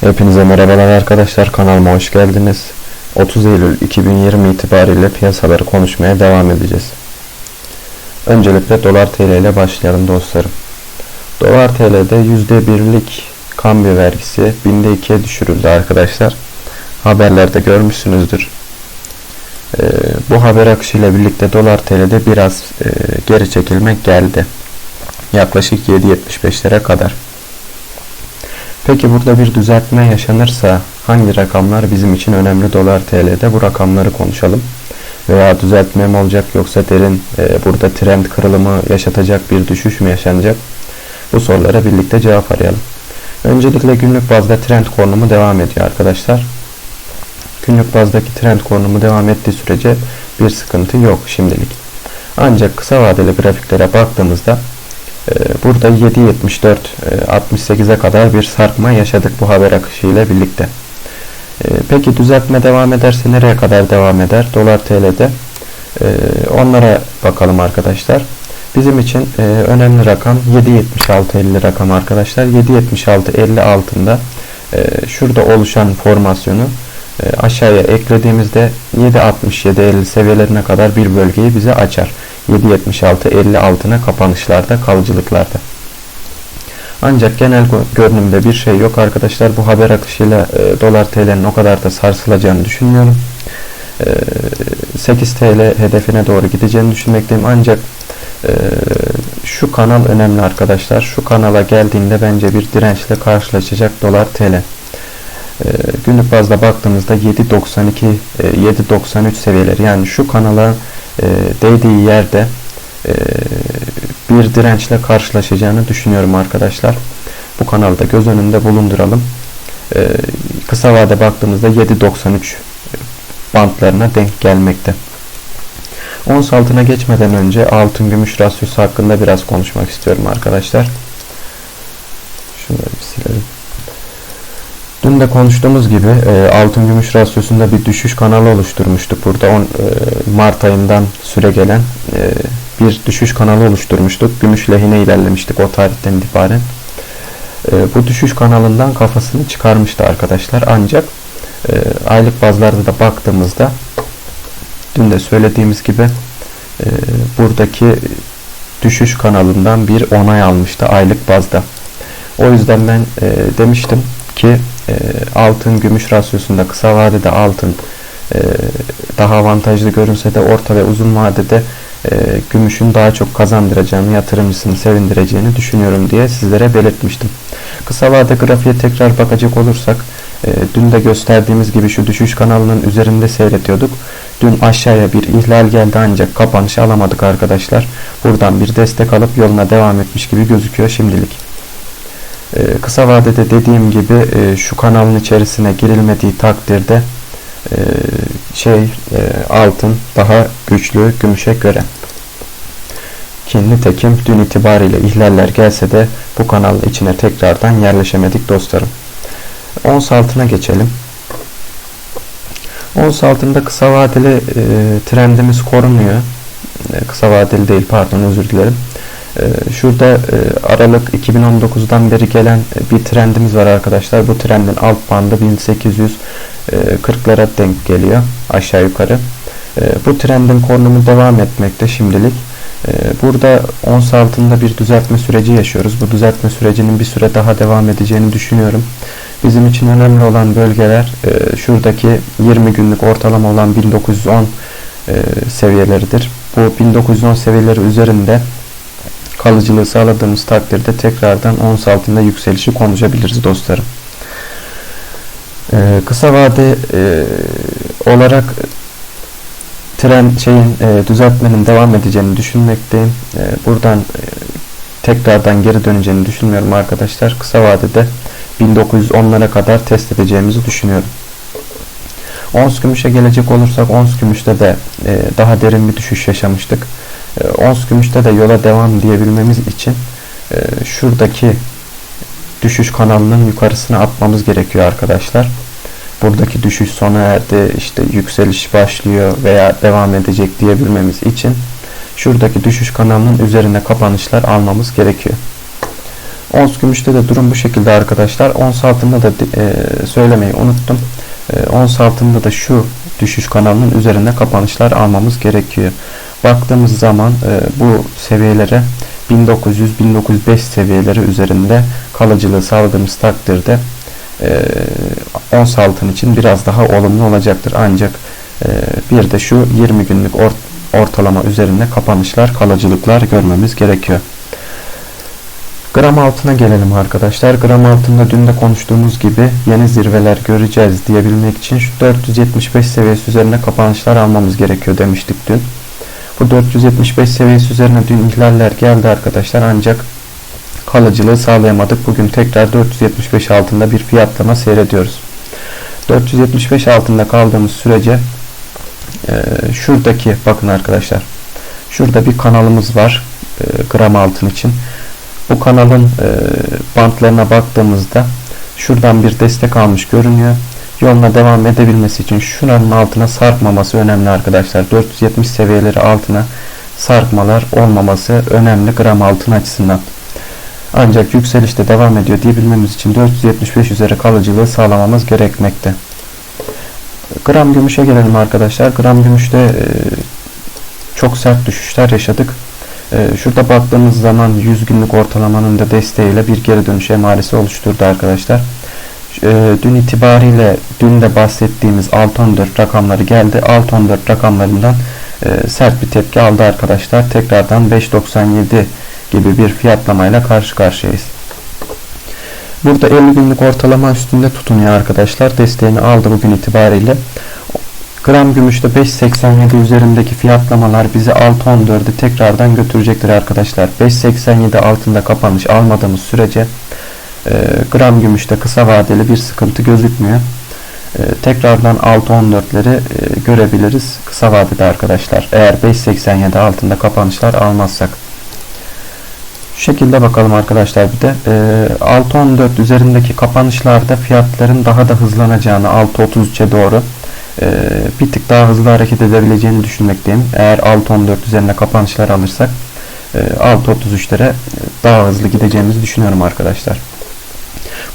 Hepinize merhabalar arkadaşlar kanalıma hoş geldiniz. 30 Eylül 2020 itibariyle piyasaları konuşmaya devam edeceğiz. Öncelikle dolar TL ile başlayalım dostlarım. Dolar TL'de %1'lik kambiyo vergisi binde 2'ye düşürüldü arkadaşlar. Haberlerde görmüşsünüzdür. Ee, bu haber akışıyla birlikte dolar TL'de biraz e, geri çekilmek geldi. Yaklaşık 7.75'lere kadar. Peki burada bir düzeltme yaşanırsa hangi rakamlar bizim için önemli dolar TL'de bu rakamları konuşalım. Veya düzeltme mi olacak yoksa derin e, burada trend kırılımı yaşatacak bir düşüş mü yaşanacak? Bu sorulara birlikte cevap arayalım. Öncelikle günlük bazda trend konumu devam ediyor arkadaşlar. Günlük bazdaki trend konumu devam ettiği sürece bir sıkıntı yok şimdilik. Ancak kısa vadeli grafiklere baktığımızda burada 7.74 68'e kadar bir sarkma yaşadık bu haber akışı ile birlikte. Ee, peki düzeltme devam ederse nereye kadar devam eder? Dolar TL'de ee, onlara bakalım arkadaşlar. Bizim için e, önemli rakam 7.76.50 rakam arkadaşlar. 7.76.50 altında e, şurada oluşan formasyonu e, aşağıya eklediğimizde 7.67.50 seviyelerine kadar bir bölgeyi bize açar. 7.76-50 altına kapanışlarda kalıcılıklarda. Ancak genel görünümde bir şey yok arkadaşlar. Bu haber akışıyla e, dolar TL'nin o kadar da sarsılacağını düşünmüyorum. E, 8 TL hedefine doğru gideceğini düşünmekteyim. Ancak e, şu kanal önemli arkadaşlar. Şu kanala geldiğinde bence bir dirençle karşılaşacak dolar TL. E, günlük bazda baktığımızda 7.92 e, 7.93 seviyeleri yani şu kanala e, değdiği yerde e, bir dirençle karşılaşacağını düşünüyorum arkadaşlar. Bu kanalda göz önünde bulunduralım. E, kısa vade baktığımızda 7.93 bantlarına denk gelmekte. Ons altına geçmeden önce altın gümüş rasyosu hakkında biraz konuşmak istiyorum arkadaşlar. Dün de konuştuğumuz gibi e, altın gümüş rasyosunda bir düşüş kanalı oluşturmuştuk. Burada on, e, Mart ayından süre gelen e, bir düşüş kanalı oluşturmuştuk. Gümüş lehine ilerlemiştik o tarihten itibaren. E, bu düşüş kanalından kafasını çıkarmıştı arkadaşlar. Ancak e, aylık bazlarda da baktığımızda dün de söylediğimiz gibi e, buradaki düşüş kanalından bir onay almıştı aylık bazda. O yüzden ben e, demiştim ki e, altın gümüş rasyosunda kısa vadede altın e, daha avantajlı görünse de orta ve uzun vadede e, gümüşün daha çok kazandıracağını, yatırımcısını sevindireceğini düşünüyorum diye sizlere belirtmiştim. Kısa vade grafiğe tekrar bakacak olursak dün de gösterdiğimiz gibi şu düşüş kanalının üzerinde seyrediyorduk. Dün aşağıya bir ihlal geldi ancak kapanış alamadık arkadaşlar. Buradan bir destek alıp yoluna devam etmiş gibi gözüküyor şimdilik. Ee, kısa vadede dediğim gibi e, şu kanalın içerisine girilmediği takdirde e, şey e, altın daha güçlü gümüşe göre. Ki nitekim dün itibariyle ihlaller gelse de bu kanal içine tekrardan yerleşemedik dostlarım. Ons altına geçelim. Ons altında kısa vadeli e, trendimiz korunuyor. E, kısa vadeli değil pardon özür dilerim. Ee, şurada e, Aralık 2019'dan beri gelen e, bir trendimiz var arkadaşlar. Bu trendin alt bandı 1840'lara denk geliyor aşağı yukarı. Ee, bu trendin konumu devam etmekte şimdilik. Ee, burada ons altında bir düzeltme süreci yaşıyoruz. Bu düzeltme sürecinin bir süre daha devam edeceğini düşünüyorum. Bizim için önemli olan bölgeler e, şuradaki 20 günlük ortalama olan 1910 seviyeleridir. Bu 1910 seviyeleri üzerinde kalıcılığı sağladığımız takdirde tekrardan ons altında yükselişi konuşabiliriz dostlarım. Ee, kısa vade e, olarak tren şeyin e, düzeltmenin devam edeceğini düşünmekteyim. E, buradan e, tekrardan geri döneceğini düşünmüyorum arkadaşlar. Kısa vadede 1910'lara kadar test edeceğimizi düşünüyorum. Ons gümüşe gelecek olursak ons gümüşte de e, daha derin bir düşüş yaşamıştık. E, ons gümüşte de yola devam diyebilmemiz için e, şuradaki düşüş kanalının yukarısına atmamız gerekiyor arkadaşlar. Buradaki düşüş sona erdi, işte yükseliş başlıyor veya devam edecek diyebilmemiz için şuradaki düşüş kanalının üzerine kapanışlar almamız gerekiyor. Ons gümüşte de durum bu şekilde arkadaşlar. Ons altında da e, söylemeyi unuttum. E, ons altında da şu düşüş kanalının üzerinde kapanışlar almamız gerekiyor. Baktığımız zaman e, bu seviyelere 1900-1905 seviyeleri üzerinde kalıcılığı sağladığımız takdirde e, ons altın için biraz daha olumlu olacaktır. Ancak e, bir de şu 20 günlük or ortalama üzerinde kapanışlar, kalıcılıklar görmemiz gerekiyor. Gram altına gelelim arkadaşlar. Gram altında dün de konuştuğumuz gibi yeni zirveler göreceğiz diyebilmek için şu 475 seviyesi üzerine kapanışlar almamız gerekiyor demiştik dün. Bu 475 seviyesi üzerine dün ihlaller geldi arkadaşlar ancak kalıcılığı sağlayamadık. Bugün tekrar 475 altında bir fiyatlama seyrediyoruz. 475 altında kaldığımız sürece e, şuradaki bakın arkadaşlar şurada bir kanalımız var e, gram altın için. Bu kanalın e, bantlarına baktığımızda şuradan bir destek almış görünüyor. Yoluna devam edebilmesi için şuranın altına sarkmaması önemli arkadaşlar. 470 seviyeleri altına sarkmalar olmaması önemli gram altın açısından. Ancak yükselişte devam ediyor diyebilmemiz için 475 üzeri kalıcılığı sağlamamız gerekmekte. Gram gümüşe gelelim arkadaşlar. Gram gümüşte e, çok sert düşüşler yaşadık. E, şurada baktığımız zaman 100 günlük ortalamanın da desteğiyle bir geri dönüş emaresi oluşturdu arkadaşlar. E, dün itibariyle dün de bahsettiğimiz 6.14 rakamları geldi. 6.14 rakamlarından e, sert bir tepki aldı arkadaşlar. Tekrardan 5.97 gibi bir fiyatlamayla karşı karşıyayız. Burada 50 günlük ortalama üstünde tutunuyor arkadaşlar. Desteğini aldı bugün itibariyle. Gram gümüşte 5.87 üzerindeki fiyatlamalar bizi 6.14'e tekrardan götürecektir arkadaşlar. 5.87 altında kapanış almadığımız sürece e, gram gümüşte kısa vadeli bir sıkıntı gözükmüyor. E, tekrardan 6.14'leri e, görebiliriz kısa vadede arkadaşlar. Eğer 5.87 altında kapanışlar almazsak. Şu şekilde bakalım arkadaşlar bir de e, 6.14 üzerindeki kapanışlarda fiyatların daha da hızlanacağını 6.33'e doğru e, bir tık daha hızlı hareket edebileceğini düşünmekteyim. Eğer 6.14 üzerine kapanışlar alırsak e, 6.33'lere daha hızlı gideceğimizi düşünüyorum arkadaşlar.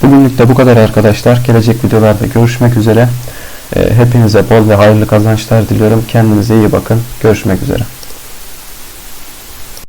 Bugünlük de bu kadar arkadaşlar. Gelecek videolarda görüşmek üzere. E, hepinize bol ve hayırlı kazançlar diliyorum. Kendinize iyi bakın. Görüşmek üzere.